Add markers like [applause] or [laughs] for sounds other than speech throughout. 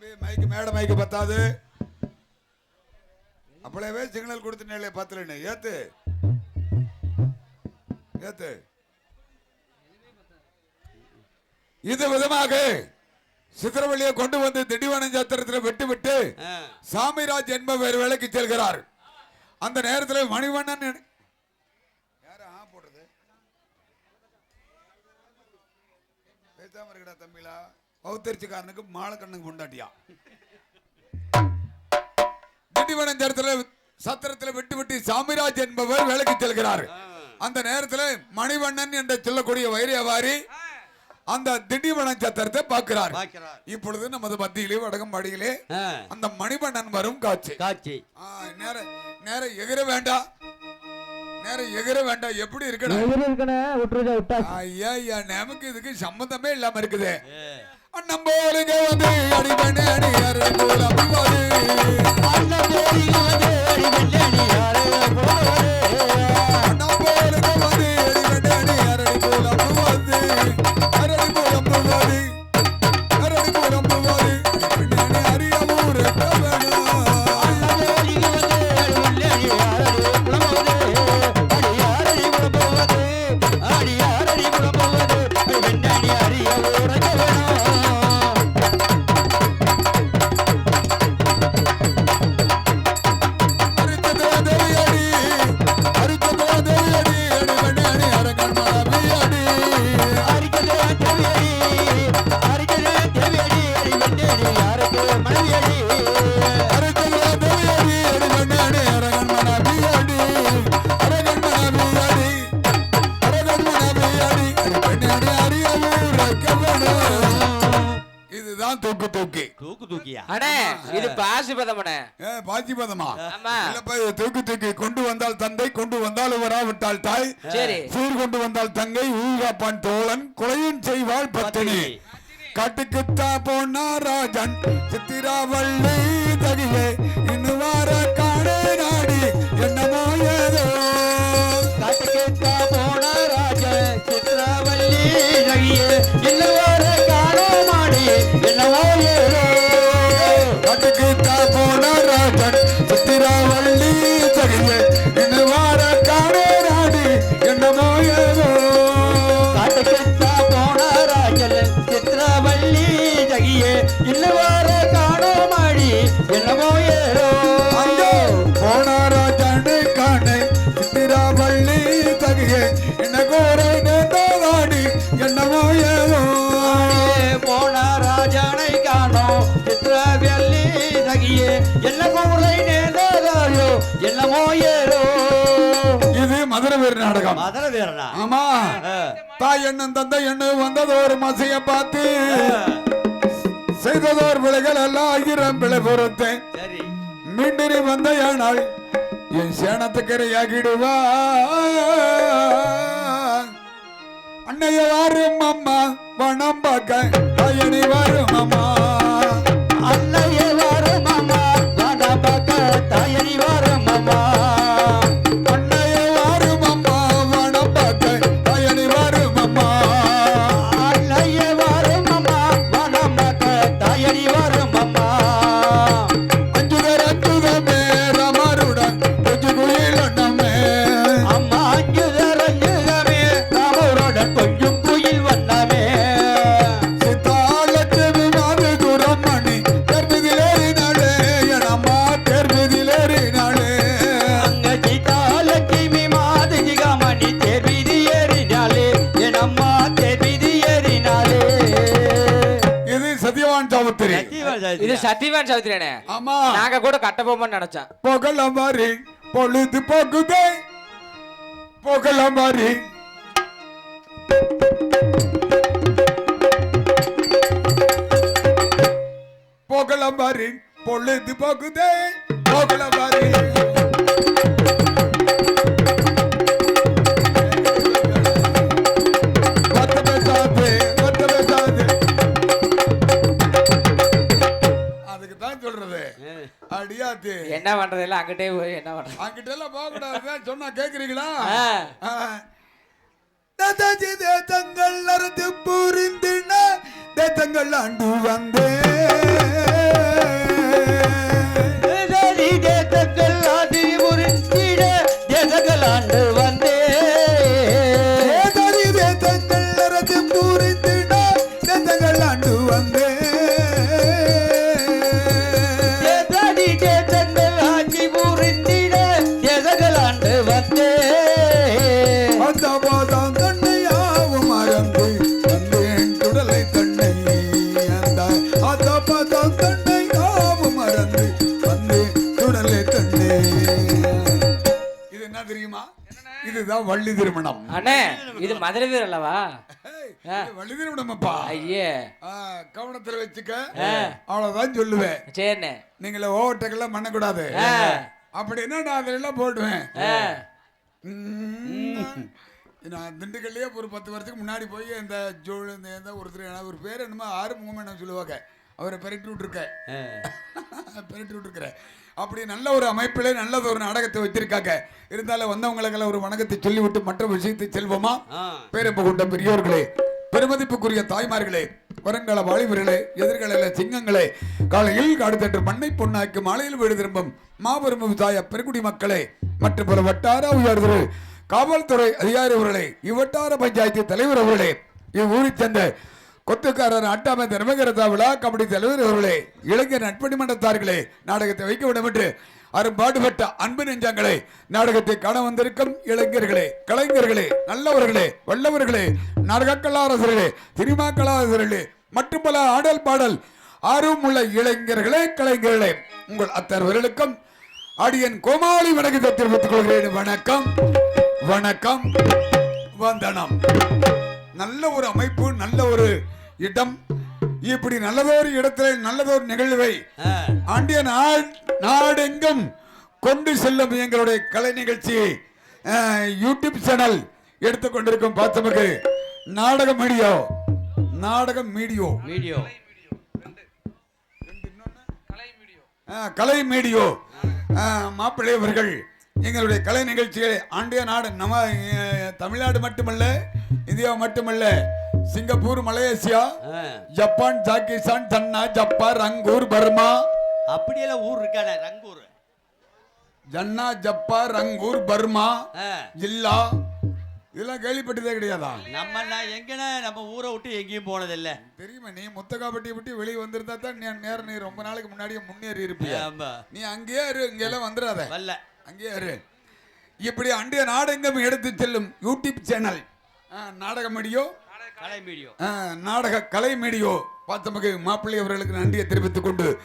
தம்பி மைக்கு மேடை மைக்கு பத்தாது. அப்பளவே சிக்னல் கொடுத்துனே பத்தலன்னு. ஏத்து. ஏத்து. இது விதமாக சித்திரவழியை கொண்டு வந்து திண்டிவனம் சத்திரத்தில் விட்டு விட்டு ஆ. சாமிராஜ் என்பவர் வேலைக்கு செல்கிறார். அந்த நேரத்தில் மணிவண்ணன் போடுறது? பேசாம இருக்கடா தம்பிலா. பௌத்தரிச்சிக்காரனுக்கு மாலக்கண்ணுக்கு கொண்டாட்டியா திண்டிவனம் சத்திரத்தில் சத்திரத்தில் விட்டு விட்டு சாமிராஜ் என்பவர் வேலைக்கு செல்கிறார். அந்த நேரத்தில் மணிவண்ணன் என்று சொல்லக்கூடிய வைரியவாரி அந்த திண்டிவனம் சத்திரத்தை பார்க்கிறார். பார்க்கிறார். இப்பொழுது நமது மத்தியிலே வடகம்பாடியிலே. அந்த மணிவண்ணன் வரும் காட்சி. காட்சி. ஆ, நேர நேர எகிர வேண்டாம் நேர எகிர வேண்டாம் எப்படி இருக்கணும்? ஐயா ஐயா நமக்கு இதுக்கு சம்மந்தமே இல்லாம இருக்குது. ஏ. நம்போலுங்க வந்து அடி பண்ணி அடி அரை போல் அபிவாது நம்போலுங்க பாசிபதம்? இல்லப்பா தூக்கு தூக்கி கொண்டு வந்தால் தந்தை கொண்டு வந்தால் வராவிட்டால் தாய். சரி. சீர் கொண்டு வந்தால் தங்கை ஊகாப்பான் தோழன் கொலையும் செய்வாள் பத்தினி. காட்டுக்குத்தா போனா ராஜன் சித்திராவள்ளி தகிலே இன்னும் வார காணே நாடி என்னமோ ஏதோ. காட்டுக்குத்தா என்னமோ ஏறோ? இது மதுரை வீர நாடகம். மதுர வீரனா? ஆமா. தாய் எண்ணம் தந்தை எண்ணம் வந்ததோர் மசைய பார்த்து செய்ததோர் விலைகள் எல்லாம் ஆயிரம் பிழை பொறுத்தேன். சரி. மீண்டினி வந்த யானால் என் சேனத்துக்கரையாகிடுவா அன்னைய வாரும் அம்மா வனம் பார்க்க வரும் சத்யவான் சாவுத்திரி. இது சாதியா. சத்தியவான் சௌத்ரி அண்ணே ஆமா. நாங்க கூட கட்ட போமோன்னு நினைச்சோம் புகழ மாதிரி பொழுது போகுதே. புகழ மாதிரி புகழ மாதிரி பொழுது போகுதே. புகழ மாதிரி கிடையாது என்ன பண்றது எல்லாம் அங்கிட்டே போய் என்ன பண்றது? அங்கிட்ட எல்லாம் போக கூடாது சொன்னா கேக்குறீங்களா தங்கள் அறுத்து புரிந்து தங்கள் ஆண்டு வந்தேன் அண்ணே இது மதுரை வீர் அல்லவா? வள்ளி திருமணம்ப்பா ஐயே. கவனத்துல வச்சுக்க. அவ்வளவுதான் சொல்லுவேன். சரிண்ணே நீங்கள ஓவர்டேக்கெல்லாம் பண்ணக்கூடாது. ஆ. அப்படின்னா நான் அதெல்லாம் போடுவேன். நான் திண்டுக்கல்லையே ஒரு பத்து வருஷத்துக்கு முன்னாடி போய் இந்த ஜோல் இந்த ஒருத்தர் ஒரு பேர் என்னமோ ஆறு முகமன் சொல்லுவாங்க. அவரை பெரட்டி விட்டுருக்கேன் பெரட்டி விட்டுருக்கிறேன் அப்படி நல்ல ஒரு அமைப்பிலே நல்லது ஒரு நாடகத்தை வச்சிருக்காங்க இருந்தாலும் வந்தவங்களுக்கெல்லாம் ஒரு வணக்கத்தை சொல்லிவிட்டு மற்ற விஷயத்தை செல்வோமா? பேரப்ப கொண்ட பெரியோர்களே பெருமதிப்புக்குரிய தாய்மார்களே வருங்கால வாலிபர்களே எதிர்கால சிங்கங்களே காலையில் காடுதன்று மண்ணை பொன்னாக்கி மாலையில் வீடு திரும்பும் மாபெரும் விவசாய பெருங்குடி மக்களே மற்றும் பல வட்டார உயர்தரு காவல்துறை அதிகாரி அவர்களே இவ்வட்டார பஞ்சாயத்து தலைவர் அவர்களே இவ்வூரைச் சேர்ந்த கொத்துக்காரர் அட்டாமை தர்மகரதா விழா கபடி தலைவர் அவர்களே இளைஞர் நட்பணி மன்றத்தார்களே நாடகத்தை வைக்க வேண்டும் என்று அரும்பாடுபட்ட அன்பு நெஞ்சங்களே நாடகத்தை காண வந்திருக்கும் இளைஞர்களே கலைஞர்களே நல்லவர்களே வல்லவர்களே நாடக கலாரசர்களே சினிமா கலாரசர்களே மற்றும் பல ஆடல் பாடல் ஆர்வம் உள்ள இளைஞர்களே கலைஞர்களே உங்கள் அத்தர்வர்களுக்கும் அடியன் கோமாளி வணக்கத்தை தெரிவித்துக் கொள்கிறேன். வணக்கம் வணக்கம் வந்தனம். நல்ல ஒரு அமைப்பு நல்ல ஒரு இடம். இப்படி நல்லதொரு இடத்துல நல்லதொரு நிகழ்வை ஆண்டிய நாள் நாடெங்கும் கொண்டு செல்லும் எங்களுடைய கலை நிகழ்ச்சியை அஹ், யூடியூப் சேனல் எடுத்துக்கொண்டிருக்கும் பார்த்தவங்க நாடக மீடியோ. நாடக மீடியோ. வீடியோ அஹ், கலை மீடியோ. மாப்பிள்ளை அவர்கள் எங்களுடைய கலை நிகழ்ச்சிகளை ஆண்டிய நாடு நம்ம தமிழ்நாடு மட்டுமல்ல இந்தியா மட்டுமல்ல சிங்கப்பூர் மலேசியா ஜப்பான் ஜாக்கிஸ்தான் சன்னா ஜப்பான் ரங்கூர் பர்மா. அப்படியெல்லாம் ஊர் இருக்கானே ரங்கூர். ஜன்னா ஜப்பா ரங்கூர் பர்மா. ஜில்லா இதெல்லாம் கேள்விப்பட்டதே கிடையாதா? நம்ம நான் எங்கன நம்ம ஊரை விட்டு எங்கேயும் போனதில்ல. தெரியுமா நீ முத்தகாப்பட்டி விட்டு வெளியே வந்திருந்தா தான் நீ நேரம் நீ ரொம்ப நாளைக்கு முன்னாடியே முன்னேறி இருப்பிய? நீ அங்கேயே இரு இங்கெல்லாம் வந்துடாத வரல. அங்கேயே இரு. இப்படி அண்டிய நாடெங்கும் எடுத்து செல்லும் யூடியூப் சேனல் ஆ, நாடக நாடக கலை மீடியோ. பார்த்தமக்கு மாப்பிள்ளை அவர்களுக்கு நன்றியை தெரிவித்துக் கொண்டு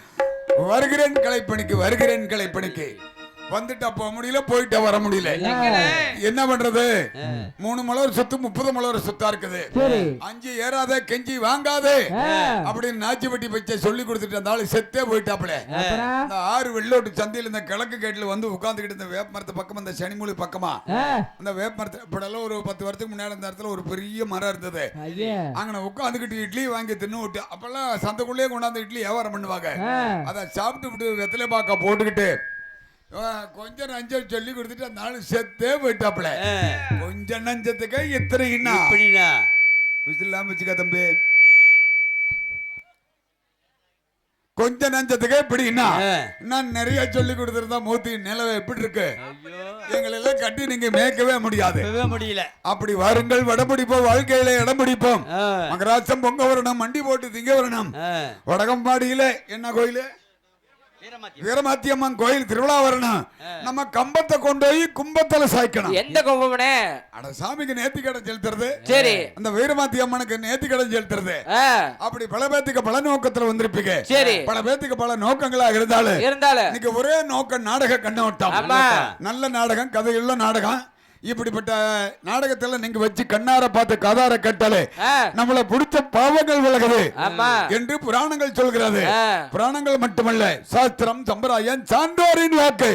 வருகிறேன் கலைப்பணிக்கு வருகிறேன் கலைப்பணிக்கு. வந்துட்டா போக முடியல போயிட்டா வர முடியல. என்ன பண்றது? மூணு மலர் சுத்து முப்பது மலர் சுத்தா இருக்குது. அஞ்சு ஏறாத கெஞ்சி வாங்காதே. அப்படின்னு நாச்சிப்பட்டி பச்சை சொல்லி கொடுத்துட்டு ஆளு செத்தே போயிட்டாப்ல இந்த ஆறு வெள்ளோட்டு சந்தையில் இந்த கிழக்கு கேட்டில் வந்து உட்காந்துக்கிட்டு இந்த வேப்ப மரத்து பக்கம் இந்த சனிமூலி பக்கமா. அந்த வேப்ப மரத்து இப்படெல்லாம் ஒரு பத்து வருஷத்துக்கு முன்னாடி இந்த இடத்துல ஒரு பெரிய மரம் இருந்தது. அங்கே உட்காந்துக்கிட்டு இட்லி வாங்கி தின்னு விட்டு அப்பெல்லாம் சந்தைக்குள்ளேயே கொண்டாந்து இட்லி வியாபாரம் பண்ணுவாங்க. அதை சாப்பிட்டு விட்டு வெத்தலை பாக்கா போட்டுக்கிட்டு கொஞ்சம் நஞ்சம் சொல்லி கொடுத்துட்டு அந்த ஆளு செத்தே போயிட்டாப்ல கொஞ்சம் நஞ்சத்துக்கு இத்தனை இப்படின்னா? விசிலாம வச்சுக்க தம்பி. கொஞ்ச நஞ்சத்துக்கே இப்படின்னா? ஆ. நான் நிறைய சொல்லி கொடுத்திருந்தா மூத்தி நிலவை எப்படி இருக்கு? எங்களை எல்லாம் கட்டி நீங்க மேய்க்கவே முடியாது. முடியல. அப்படி வாருங்கள் வடபிடிப்போம் வாழ்க்கையில இடம் பிடிப்போம். மகராசம் பொங்க வரணும் மண்டி போட்டு திங்க வரணும். வடகம்பாடியில என்ன கோயிலு? வீரமாத்தியம்மன் கோயில் திருவிழா வரணும். நம்ம கம்பத்தை கொண்டு போய் கும்பத்துல சாய்க்கணும். எந்த கும்பமனே? அட சாமிக்கு நேர்த்தி கடன் செலுத்துறது. சரி. அந்த வீரமாத்தி அம்மனுக்கு நேர்த்தி கடன் செலுத்துறது அப்படி பல பேத்துக்கு பல நோக்கத்துல வந்திருப்பீங்க. சரி. பல பேத்துக்கு பல நோக்கங்களா இருந்தாலும் இருந்தாலும். இன்னைக்கு ஒரே நோக்கம் நாடக கண்ணோட்டம். நல்ல நாடகம் கதையுள்ள நாடகம். இப்படிப்பட்ட நாடகத்துல நீங்க வச்சு கண்ணார பார்த்து கதார கட்டலே. நம்மள பிடிச்ச பாவங்கள் விலகுது. என்று புராணங்கள் சொல்கிறது. புராணங்கள் மட்டுமல்ல சாஸ்திரம் சம்பிரதாயம் சான்றோரின் வாக்கு.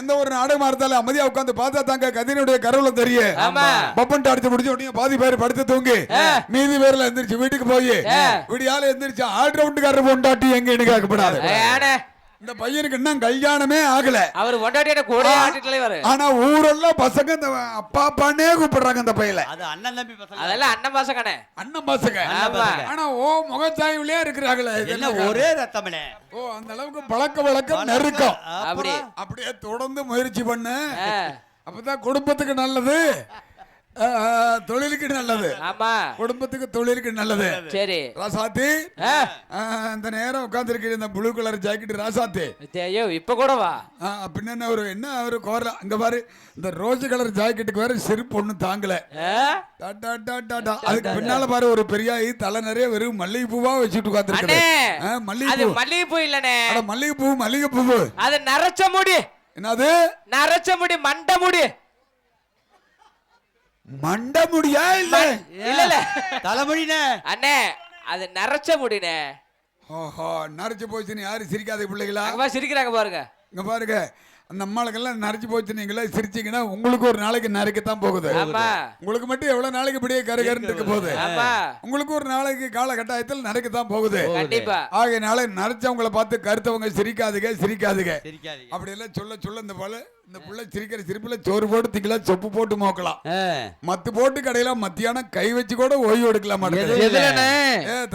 எந்த ஒரு நாடகமா இருந்தாலும் அமைதியா உட்கார்ந்து பார்த்தா தாங்க கதினுடைய கருவில தெரியும். பப்பன் அடிச்சு முடிச்ச உடனே பாதி பேர் படுத்து தூங்கி மீதி பேர்ல எந்திரிச்சு வீட்டுக்கு போய் விடியால எந்திரிச்சு ஆல் ரவுண்டுக்காரர் பொண்டாட்டி எங்க ஏனே இந்த பையனுக்கு இன்னும் கல்யாணமே ஆகல. அவர் ஒண்டாட்டியோட கூட ஆனா ஊரெல்லாம் பசங்க இந்த அப்பா அப்பானே கூப்பிடுறாங்க இந்த பையல அது அண்ணன் தம்பி பசங்க. அதெல்லாம் அண்ணன் பாசக்கண்ணே அண்ணன் பசங்க. ஆனா ஓ முகச்சாய்வுலயே இருக்கிறாங்களே. என்ன ஒரே ரத்தமனே ஓ அந்த அளவுக்கு பழக்க வழக்கம் நெருக்கம். அப்படி. அப்படியே தொடர்ந்து முயற்சி பண்ணு. அப்பதான் குடும்பத்துக்கு நல்லது. தொழிலுக்கு நல்லது. ஆமா. குடும்பத்துக்கு தொழிலுக்கு நல்லது. சரி. ராசாத்தி இந்த நேரம் உட்காந்துருக்கு இந்த ப்ளூ கலர் ஜாக்கெட் ராசாத்தி. ஐயோ இப்ப கூட வா. பின்ன என்ன ஒரு என்ன ஒரு கோரல? இங்க பாரு இந்த ரோஸ் கலர் ஜாக்கெட்டுக்கு வேற செருப்பு ஒண்ணு தாங்கல. அதுக்கு பின்னால பாரு ஒரு பெரியாயி தலை நிறைய வெறும் மல்லிகை பூவா வச்சுட்டு உட்காந்துருக்கு அண்ணே மல்லிகை அது பூ மல்லிகைப்பூ இல்லனே அட மல்லிகை பூ மல்லிகை பூ அது நரைச்ச முடி. என்னது? நரைச்ச முடி மண்ட முடி. மண்ட முடியா இல்ல? இல்ல இல்ல தலைமொழினே அண்ணே அது நரைச்ச முடினே. ஓஹோ நரைச்சு போச்சுன்னு யாரு சிரிக்காத பிள்ளைகளா? சிரிக்கிறாங்க பாருங்க. இங்க பாருங்க. அந்த அம்மாளுக்கெல்லாம் நரைச்சு போச்சு நீங்களே சிரிச்சீங்கன்னா உங்களுக்கு ஒரு நாளைக்கு நரைக்கத்தான் போகுது. உங்களுக்கு மட்டும் எவ்வளவு நாளைக்கு இப்படியே கரு கருன்னு இருக்க போகுது? உங்களுக்கு ஒரு நாளைக்கு காலகட்டாயத்தில் நரைக்கத்தான் போகுது. ஆகையினால நரைச்சவங்களை பார்த்து கருத்தவங்க சிரிக்காதுங்க சிரிக்காதுங்க. அப்படி எல்லாம் சொல்ல சொல்ல இந்த போல இந்த புள்ள சிரிக்கிற சிரிப்புல சோறு போட்டு திக்கலாம் சொப்பு போட்டு மோக்கலாம். மத்து போட்டு கடையில மத்தியானம் கை வச்சு கூட ஓய்வு எடுக்கலாம்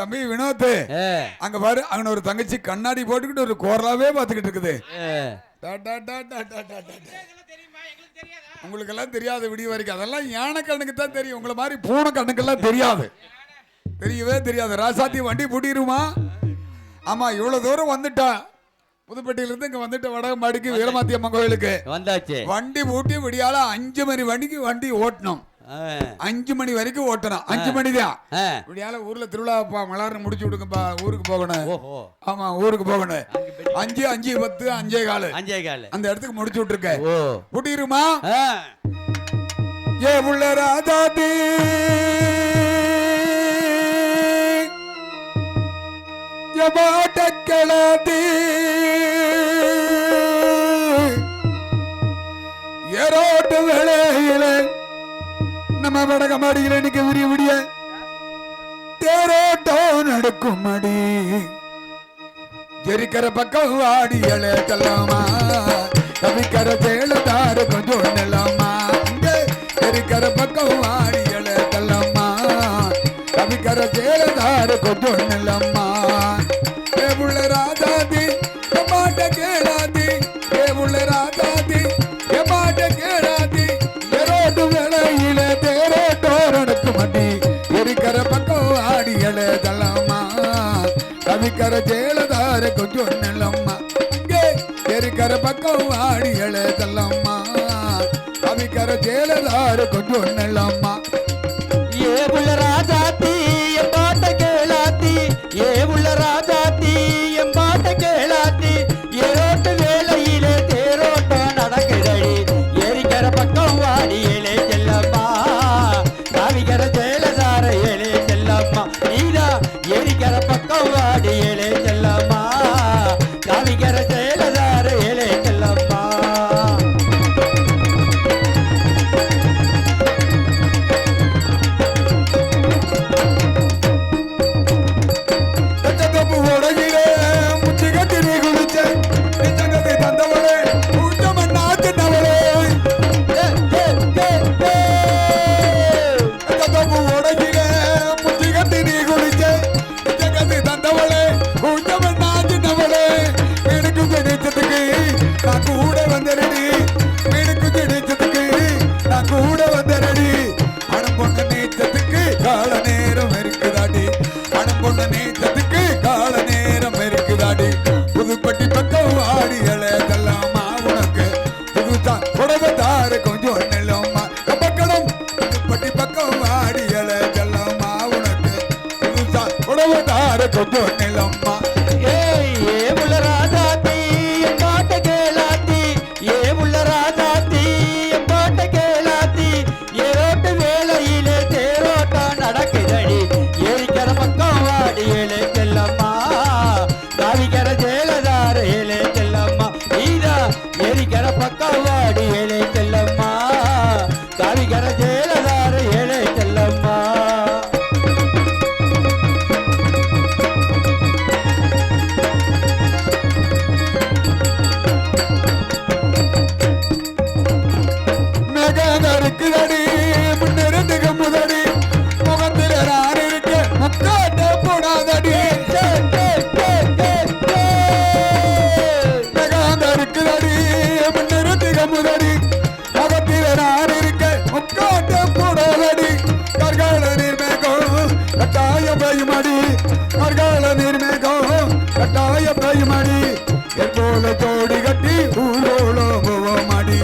தம்பி வினோத். அங்க பாரு அங்க ஒரு தங்கச்சி கண்ணாடி போட்டுக்கிட்டு ஒரு கோரலாவே பாத்துக்கிட்டு இருக்குது. ஆ. டா, டா, டா, டா, டா, டா, டா, டா. உங்களுக்கு எல்லாம் தெரியாது? விடிய வரைக்கும். அதெல்லாம் யானை கண்ணுக்கு தான் தெரியும். உங்களை மாதிரி பூனை கண்ணுக்கெல்லாம் தெரியாது. தெரியவே தெரியாது. ராசாத்தி வண்டி பூட்டிடுமா ஆமா இவ்வளவு தூரம் வந்துட்டா. புதுப்பட்டியில இருந்து இங்க வந்துட்டு வடகம்பாடிக்கு வீரமாத்தி அம்மன் கோயிலுக்கு. வந்தாச்சு. வண்டி பூட்டி விடியால அஞ்சு மணி வண்டிக்கு வண்டி ஓட்டணும். அஞ்சு மணி வரைக்கும் ஓட்டணும். அஞ்சு மணி தான் ஆ. விடியால ஊர்ல திருவிழாப்பா மலர்னு முடிச்சு விடுங்கப்பா ஊருக்கு போகணும். ஆமா ஊருக்கு போகணும். அஞ்சு அஞ்சு பத்து அஞ்சே காலு. அஞ்சே கால். அந்த இடத்துக்கு முடிச்சு விட்டுருக்க. ஆ. ஏ உள்ள ராஜாதி எமாட்டக்கலாதி ஏரோட்டு வேளையில நம்ம வடகமாடியில் இன்னைக்கு விரிய விடிய தேரோட்டம் நடக்கும் அடி. ஜெரிக்கிற பக்கம் ஆடி எழலாமா தவிக்கிற தேழுதாரு கொஞ்சம் நிலமா இங்கே ஜெரிக்கிற பக்கம் ஆடி எழலாமா தவிக்கிற தேழுதாரு கொஞ்சம் நிலமா ராஜா கவிக்கர ஜெயலதார கொஞ்சம் நிலம்மா இங்கே எரிக்கர பக்கம் ஆடி எழதல்லம்மா கவிக்கர பெய்யுமடி மறுகால நீர்மேகம் கட்டாய பெய்யுமடி எப்போல ஜோடி கட்டி ஊர்கோளோ போவோம் அடி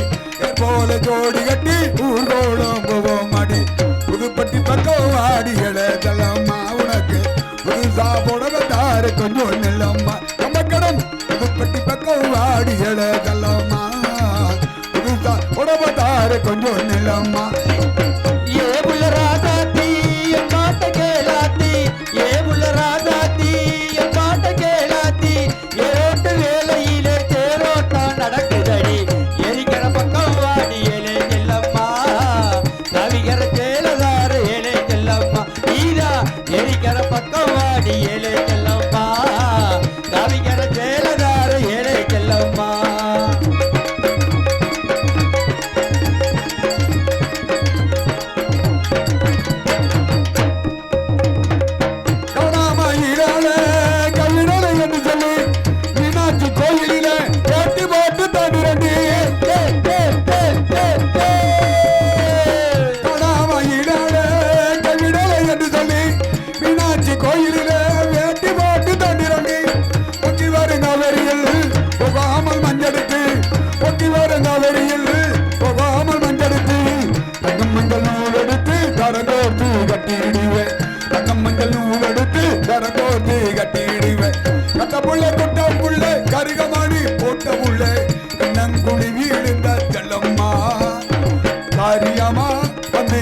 எப்போல ஜோடி கட்டி ஊர்கோளோ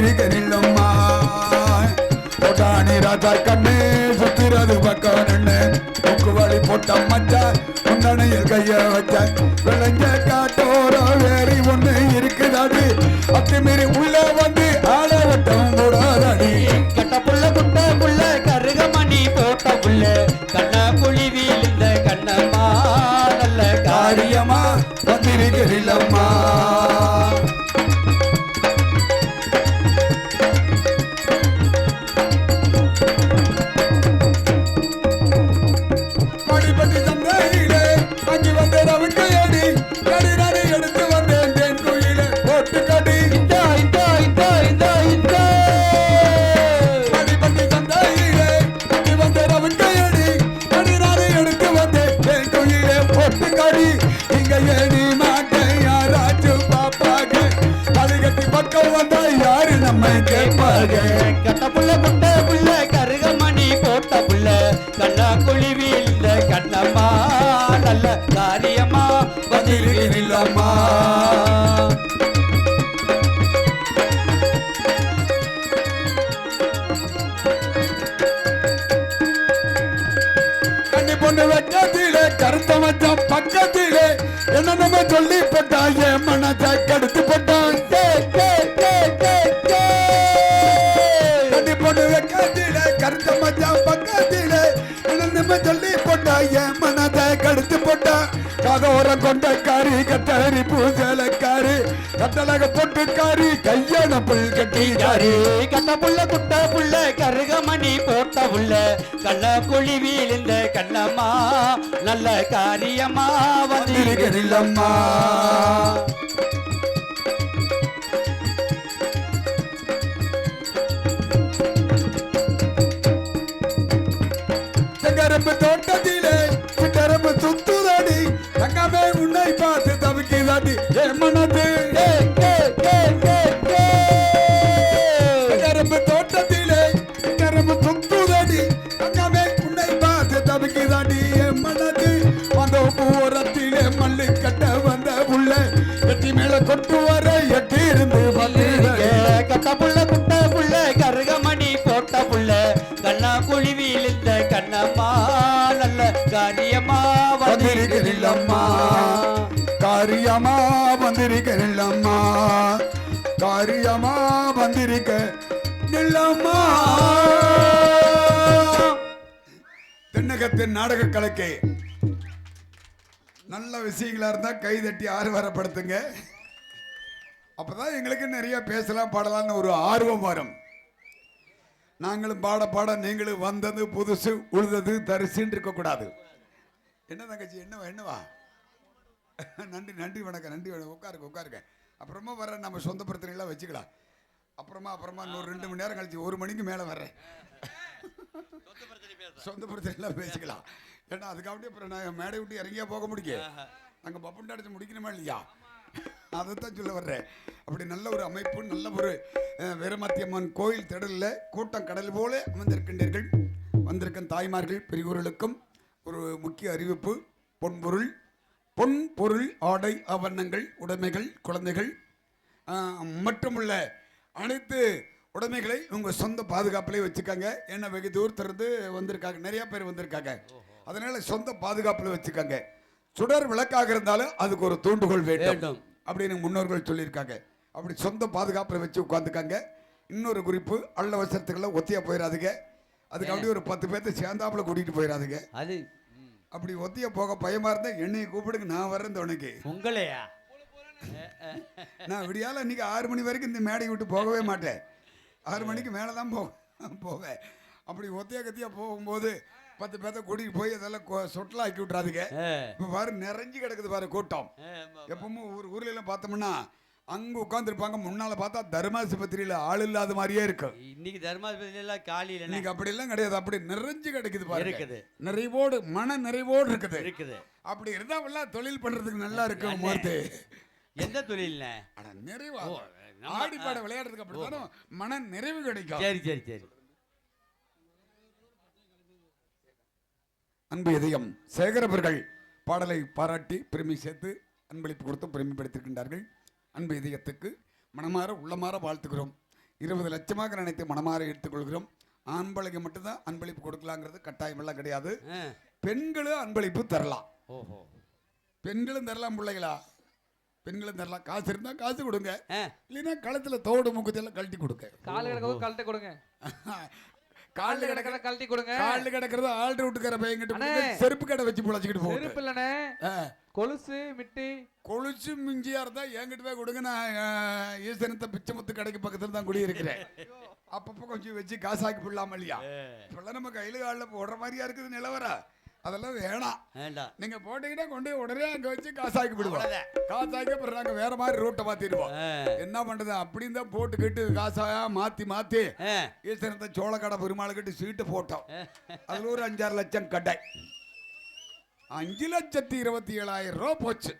வந்திருக்க நில்லம்மா கொட்டாணி ராஜா கண்ணு சுத்திரது பக்கம் நின்று முக்கு வழி போட்ட மச்சா முந்தனையில் கைய வச்ச விளைஞ்ச நம்மை கேட்பாங்க கட்ட புள்ள குட்ட புள்ள கருகமணி போட்ட புள்ள. கண்ணா குழி வீழ்ந்த கண்ணம்மா நல்ல காரியமா வந்திருக்கிறீல்லம்மா. கண்ணி பொண்ணு வெட்டத்திலே கருத்த மச்சான் பக்கத்திலே. என்ன நம்ம சொல்லி போட்டா என் கடுத்து போட்டான் என் மனசை கடுத்து போட்டா கதோரம் கொண்ட காரி கத்தரி பூசலக்காரி கட்டழக பொட்டு காரி கையான புல் கட்டி காரி கட்ட புள்ள குட்ட புள்ள கருகமணி போட்ட புள்ள கண்ண குழி வீழ்ந்த கண்ணம்மா நல்ல காரியமா வந்திருக்கிறீல்லம்மா உன்னை பார்த்து தவிக்குதாடி. என் மனது. செங்கரும்பு தோட்டத்திலே சிட்டரம்பு சுத்துதடி தங்கமே உன்னை பார்த்து தவிக்குதாடி. என் மனது. அந்த பூரத்திலே மல்லு கட்ட வந்த புள்ள. எட்டி மேல கொட்டு வர எட்டி இருந்து கட்ட புள்ள குட்ட புள்ள கருகமணி போட்ட புள்ள. கண்ணா குழி வீழ்ந்த கண்ணம்மா நல்ல காரியமா வந்திருக்கிறீல்லம்மா காரியமா வந்திருக்கிறீல்லம்மா காரியமா வந்திருக்க நில்லம்மா. தென்னகத்தின் நாடக கலக்கை நல்ல விஷயங்களா இருந்தா கை தட்டி ஆர்வரப்படுத்துங்க. அப்பதான் எங்களுக்கு நிறைய பேசலாம் பாடலாம்னு ஒரு ஆர்வம் வரும். நாங்களும் பாட பாட நீங்களும் வந்தது புதுசு உழுதது தரிசின்னு இருக்கக்கூடாது. என்ன தங்கச்சி என்னவா என்னவா? [laughs] நன்றி நன்றி வணக்கம் நன்றி வணக்கம். உட்காருங்க உட்காருங்க. அப்புறமா வர நம்ம சொந்த பிரச்சனைகளாம் வச்சுக்கலாம். அப்புறமா அப்புறமா இன்னொரு ரெண்டு மணி நேரம் கழிச்சு ஒரு மணிக்கு மேலே வர்றேன். சொந்த பிரச்சனை எல்லாம் பேசிக்கலாம். ஏன்னா அதுக்காண்டி அப்புறம் நான் மேடை விட்டு இறங்கியா போக முடியும் நாங்கள் பப்புண்டு அடிச்சு முடிக்கணுமா இல்லையா? அதைத்தான் சொல்ல வர்றேன். அப்படி நல்ல ஒரு அமைப்பு நல்ல ஒரு வீரமாத்தியம்மன் கோயில் திடலில் கூட்டம் கடல் போல அமர்ந்திருக்கின்றீர்கள் வந்திருக்கும் தாய்மார்கள் பெரியோர்களுக்கும் ஒரு முக்கிய அறிவிப்பு பொன்பொருள். பொன் பொருள் ஆடை ஆபரணங்கள் உடைமைகள் குழந்தைகள் மற்றுமுள்ள அனைத்து உடைமைகளை உங்க சொந்த பாதுகாப்பிலே வச்சுக்கோங்க. ஏன்னா வெகு தூரத்திலிருந்து வந்திருக்காங்க. நிறைய பேர் வந்திருக்காங்க. அதனால சொந்த பாதுகாப்பில் வச்சுக்கோங்க. சுடர் விளக்காக இருந்தாலும் அதுக்கு ஒரு தூண்டுகோல் வேண்டும். அப்படின்னு முன்னோர்கள் சொல்லியிருக்காங்க. அப்படி சொந்த பாதுகாப்பில் வச்சு உட்காந்துக்காங்க இன்னொரு குறிப்பு அள்ள வசத்துக்கெல்லாம் ஒத்தியா போயிடாதுங்க அதுக்கு அப்படியே ஒரு பத்து பேர்த்த சேர்ந்தாப்புல கூட்டிகிட்டு போயிடாதுங்க அது அப்படி ஒத்திய போக பயமா இருந்தா என்னைய கூப்பிடுங்க நான் வரேன் துணைக்கு உங்களையா? நான் விடியால இன்னைக்கு ஆறு மணி வரைக்கும் இந்த மேடையை விட்டு போகவே மாட்டேன். ஆறு மணிக்கு மேலே தான் போ போவேன். அப்படி ஒத்தியா கத்தியா போகும்போது பத்து பேர்த்த கூட்டிகிட்டு போய் அதெல்லாம் சொட்டலா ஆக்கி விட்றாதுங்க இப்போ பாரு நிறைஞ்சு கிடக்குது பாரு கூட்டம். எப்பவுமே ஊர் ஊர்ல எல்லாம் பார்த்தோம்னா அங்க உட்காந்துருப்பாங்க முன்னால பார்த்தா தர்மாசுபத்திரியில ஆள் இல்லாத மாதிரியே இருக்கும் இன்னைக்கு தர்மாஸ்பத்திரி எல்லாம் காலி இல்லைண்ணே. இன்னைக்கு அப்படி எல்லாம் கிடையாது. அப்படி நிறைஞ்சு கிடைக்குது இருக்குது. நிறைவோடு மன நிறைவோடு இருக்குது. இருக்குது. அப்படி இருந்தா தொழில் பண்றதுக்கு நல்லா இருக்கும் மூர்த்தி. எந்த அட நிறைவா? ஆடி பாட விளையாடுறதுக்கு அப்படித்தானே மன நிறைவு கிடைக்கும். சரி சரி சரி. அன்பு இதயம் சேகரவர்கள் பாடலை பாராட்டி பெருமை சேர்த்து அன்பளிப்பு கொடுத்து பெருமைப்படுத்திருக்கின்றார்கள் அன்பு இதயத்துக்கு மனமாற உள்ளமாற வாழ்த்துக்கிறோம் இருபது லட்சமாக நினைத்து மனமாற எடுத்துக்கொள்கிறோம். ஆண்பளைக்கு மட்டும்தான் அன்பளிப்பு கொடுக்கலாங்கிறது கட்டாயமெல்லாம் கிடையாது. பெண்களும் அன்பளிப்பு தரலாம். ஓஹோ. பெண்களும் தரலாம் பிள்ளைகளா? பெண்களும் தரலாம். காசு இருந்தா காசு கொடுங்க. இல்லைன்னா கழுத்துல தோடு முக்கத்தெல்லாம் கழட்டி கொடுங்க. கால் கழட்ட கொடுங்க. காலில் கால் கிடக்கிற கிடக்கிறத கழட்டி கொடுங்க. காலில் கிடக்கிறது ஆல்ரெடி விட்டுக்கிற பையன்கிட்ட செருப்பு கடை வச்சு புழைச்சிக்கிட்டு போகுது செருப்பு இல்லனே. கொலுசு மிட்டி. கொலுசு மிஞ்சியா இருந்தா என்கிட்ட போய் கொடுங்க. நான் அஹ், ஈசனத்தை பிச்சைமுத்து கடைக்கு பக்கத்துல தான் குடியிருக்கிறேன். அப்பப்போ கொஞ்சம் வச்சு காசாக்கி போடலாமா இல்லையா? இப்பெல்லாம் நம்ம கையில காலில் போடுற மாதிரியா இருக்குது நிலவரா அதெல்லாம் வேணாம். வேண்டாம் நீங்க போட்டீங்கன்னா கொண்டு உடனே அங்க வச்சு காசாக்கி விடுவோம். காசாக்கி அப்புறம் நாங்க வேற மாதிரி ரூட்டை மாத்திடுவோம். என்ன பண்றது? அப்படின்னு தான் போட்டுக்கிட்டு காசாயா மாத்தி மாத்தி ஈஸ்வரத்தை சோளக்கடை பெருமாள் கட்டி சீட்டு போட்டோம். அதுல ஒரு அஞ்சாறு லட்சம் கடை அஞ்சு லட்சத்தி இருபத்தி ஏழாயிரம் ரூபா போச்சு.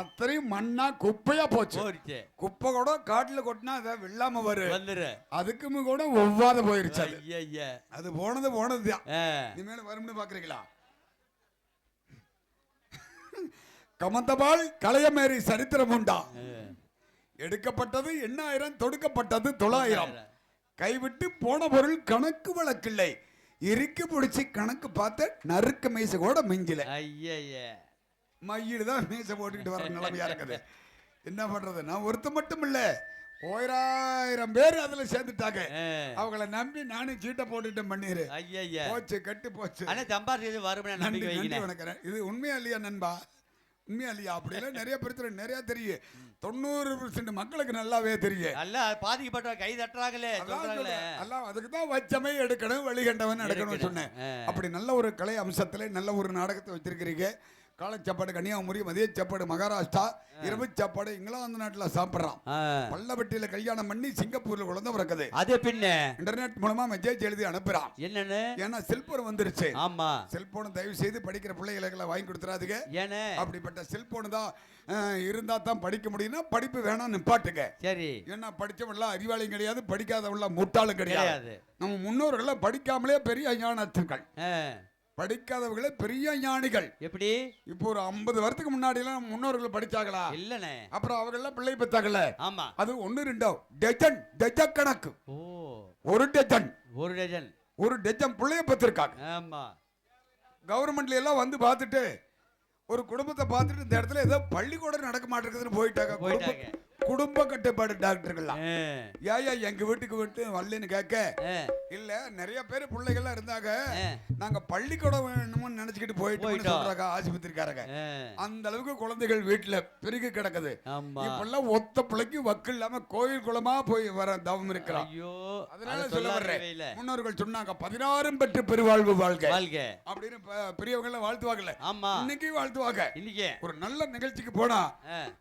அத்தனையும் மண்ணா குப்பையா போச்சு. குப்பை கூட காட்டுல கொட்டினா அதை வெள்ளாம வரும் அதுக்குமே கூட ஒவ்வாத போயிருச்சு அது. போனது போனதுதான். இனிமேல் வரும்னு பாக்குறீங்களா? கமந்தபால் கலையமேறி சரித்திரம் உண்டா? எடுக்கப்பட்டது எண்ணாயிரம் தொடுக்கப்பட்டது தொள்ளாயிரம். கைவிட்டு போன பொருள் கணக்கு வழக்கில்லை. இறுக்கி பிடிச்சி கணக்கு பார்த்த நறுக்க மீசை கூட மிஞ்சல மயிடு தான் மீசை போட்டுக்கிட்டு வர நிலைமையா இருக்குது. என்ன பண்றது? நான் ஒருத்த மட்டும் இல்ல. ஓராயிரம் பேர் அதுல சேர்ந்துட்டாங்க. அவங்கள நம்பி நானும் சீட்டை போட்டுட்டேன் பண்ணிரு போச்சு கட்டு போச்சு. ஆனா வைக்கிறேன். வணக்கம் இது உண்மையா இல்லையா நண்பா? உண்மையா இல்லையா அப்படிலாம் நிறைய பிரச்சனை நிறைய தெரியும். தொண்ணூறு பர்சன்ட் மக்களுக்கு நல்லாவே தெரியும். நல்லா பாதிக்கப்பட்ட கை தட்டுறாங்களே. அதான் அதுக்கு தான் வச்சமே எடுக்கணும் வழிகண்டவன் எடுக்கணும்னு எடுக்கணும். சொன்னேன். அப்படி நல்ல ஒரு கலை அம்சத்துல நல்ல ஒரு நாடகத்தை வச்சிருக்கிறீங்க. காலை சாப்பாடு கன்னியாகுமரி மதிய சாப்பாடு மகாராஷ்டிரா இரவு சாப்பாடு இங்கிலாந்து நாட்டுல சாப்பிடுறான். பள்ளப்பட்டியில கல்யாணம் பண்ணி சிங்கப்பூர்ல குழந்தை பிறக்குது. அது பின்ன இன்டர்நெட் மூலமா மெசேஜ் எழுதி அனுப்புறான். என்னன்னு? ஏன்னா செல்போன் வந்துருச்சு. ஆமா. செல்போன் தயவு செய்து படிக்கிற பிள்ளைகளுக்கெல்லாம் வாங்கி கொடுத்துறாதுங்க. ஏன்னு? அப்படிப்பட்ட செல்போன் தான் இருந்தா தான் படிக்க முடியும்னா படிப்பு வேணாம் நிப்பாட்டுங்க. சரி. ஏன்னா படிச்சவன்லாம் அறிவாளியும் கிடையாது படிக்காதவன்லாம் முட்டாளும் கிடையாது. நம்ம முன்னோர்கள்லாம் படிக்காமலே பெரிய ஞானத்துக்கள். படிக்காதவர்களே பெரிய ஞானிகள். எப்படி? இப்போ ஒரு ஐம்பது வருஷத்துக்கு முன்னாடி எல்லாம் முன்னோர்கள் படிச்சாங்களா? இல்லனே அப்புறம் அவர்கள்லாம் பிள்ளை பெற்றாங்கல்ல? ஆமா. அது ஒன்று ரெண்டோ டஜன் டஜ கணக்கு. ஓ. ஒரு டஜன். ஒரு டஜன். ஒரு டஜன் பிள்ளைய பெற்றிருக்காங்க. ஆமா. கவர்மெண்ட்ல எல்லாம் வந்து பார்த்துட்டு ஒரு குடும்பத்தை பார்த்துட்டு இந்த இடத்துல ஏதோ பள்ளிக்கூடம் நடக்க மாட்டேங்குதுன்னு போயிட்டாங்க. போயிட்டாங்க. குடும்ப கட்டுப்பாடு டாக்டர்கள்லாம். ஏயா எங்க வீட்டுக்கு விட்டு வரலன்னு கேட்க. இல்ல நிறைய பேர் பிள்ளைகள்லாம் இருந்தாங்க. நாங்க பள்ளிக்கூடம் வேணும்னு நினைச்சுக்கிட்டு போயிட்டோம். சொல்றாங்க ஆஸ்பத்திரிக்காரங்க. அந்த அளவுக்கு குழந்தைகள் வீட்டுல பெருகி கிடக்குது. இப்பெல்லாம் ஒத்த பிள்ளைக்கு வக்கு இல்லாம கோயில் குளமா போய் வர தவம் இருக்கிறான் அதனால அதை சொல்ல வர்றேன். முன்னோர்கள் சொன்னாங்க பதினாறும் பெற்று பெருவாழ்வு வாழ்க. வாழ்க. அப்படின்னு பெரியவங்க எல்லாம் வாழ்த்துவாங்கல்ல. இன்னைக்கு வாழ்த்துவாங்க. இன்னைக்கு. ஒரு நல்ல நிகழ்ச்சிக்கு போனா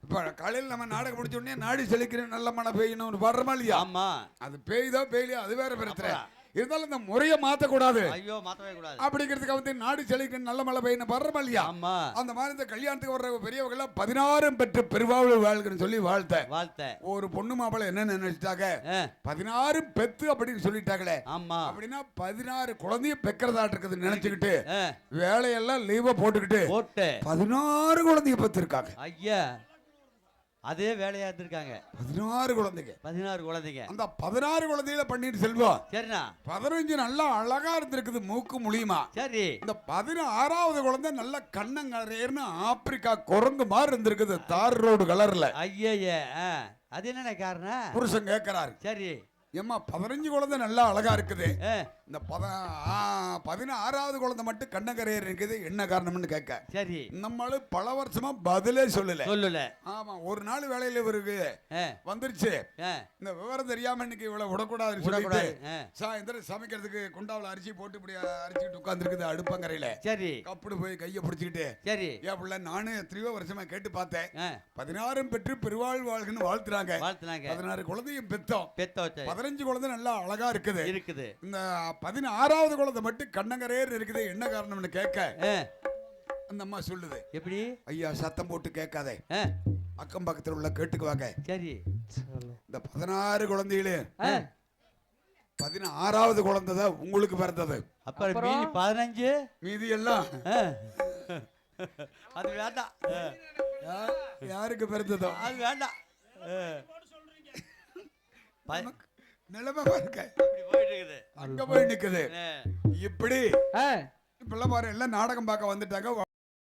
இப்ப காலையில நம்ம நாடகம் முடிச்ச உடனே நாடி செழிக்கிறேன் நல்ல மழை பெய்யணும்னு பாடுறோமா இல்லையா? ஆமா. அது பெய்தோ பெய்யலையோ அது வேற பிரச்சனை. இருந்தாலும் இந்த முறையை மாத்தக்கூடாது. ஐயோ மாத்தவே கூடாது. அப்படிங்கிறதுக்கு வந்து நாடு செழிக்க நல்ல மழை பெய்யணும் வர்றமா இல்லையா? ஆமா. அந்த மாதிரி இந்த கல்யாணத்துக்கு வர்ற பெரியவங்க பதினாறும் பெற்று பெருவாழ்வு வாழ்க்கன்னு சொல்லி வாழ்த்த. வாழ்த்த. ஒரு பொண்ணு மாப்பிள்ளை என்ன நினைச்சிட்டாங்க? பதினாறு பெத்து அப்படின்னு சொல்லிட்டாங்களே. ஆமா. அப்படின்னா பதினாறு குழந்தைய பெக்கிறதாட்டு இருக்குதுன்னு நினைச்சுக்கிட்டு வேலையெல்லாம் லீவ போட்டுக்கிட்டு போட்டு. பதினாறு குழந்தைய பெற்றிருக்காங்க ஐயா. அதே வேலையா இருந்திருக்காங்க. பதினாறு குழந்தைங்க. பதினாறு குழந்தைங்க. அந்த பதினாறு குழந்தையில பண்ணிட்டு செல்வம் சரிண்ணா. பதினஞ்சு நல்லா அழகா இருந்திருக்குது மூக்கு முழியுமா சரி. இந்த பதினாறாவது குழந்தை நல்ல கண்ணங்கரையர்னு ஆப்பிரிக்கா குரங்கு மாதிரி இருந்திருக்குது தார் ரோடு கலர்ல. ஆ, அது என்னண்ணே காரணம்? புருஷன் கேட்கிறாரு சரி. ஏம்மா பதினஞ்சு குழந்தை நல்லா அழகா இருக்குது. இந்த பத பதினாறாவது குழந்தை மட்டும் கண்ணங்கரையர் இருக்குது என்ன காரணம்னு கேட்க. சரி. நம்மளு பல வருஷமா பதிலே சொல்லல. சொல்லல. ஆமா ஒரு நாள் வேலையில இவருக்கு வந்துருச்சு. இந்த விவரம் தெரியாம இன்னைக்கு இவ்வளவு விடக்கூடாதுன்னு சொல்லிட்டு விடக்கூடாது ஆ, சாயந்தரம் சமைக்கிறதுக்கு குண்டாவில் அரிசி போட்டு இப்படி அரிச்சிட்டு உட்காந்துருக்குது அடுப்பங்கரையில. சரி. கப்புடு போய் கையை பிடிச்சிக்கிட்டு சரி. ஏன் பிள்ளை நானும் எத்தனையோ வருஷமா கேட்டு பார்த்தேன். பதினாறும் பெற்று பெருவாழ் வாழ்கன்னு வாழ்த்துறாங்க. பதினாறு குழந்தையும் பெத்தோம். பெத்த வச்ச பதினஞ்சு குழந்தை நல்லா அழகா இருக்குது. இருக்குது. இந்த பதினாறாவது குழந்தை மட்டும் கண்ணங்கரேர் இருக்குது. என்ன காரணம்னு கேட்க. அந்த அம்மா சொல்லுது. எப்படி? ஐயா சத்தம் போட்டு கேட்காதே. ஆ, அக்கம் பக்கத்துல உள்ள கேட்டுக்குவாங்க சரி. இந்த பதினாறு குழந்தைகளு ஆ, பதினாறாவது குழந்தை தான் உங்களுக்கு பிறந்தது. அப்புறம்? மீதி பதினஞ்சு? மீதி எல்லாம். ஆ, அது வேண்டாம். யாருக்கு பிறந்ததோ? அது வேண்டாம். நிலைமை பாருங்க. இப்படி போயிட்டு இருக்குது அங்க போய் நிக்குது. இப்படி. இப்பெல்லாம் பாரு எல்லாம் நாடகம் பார்க்க வந்துட்டாங்க.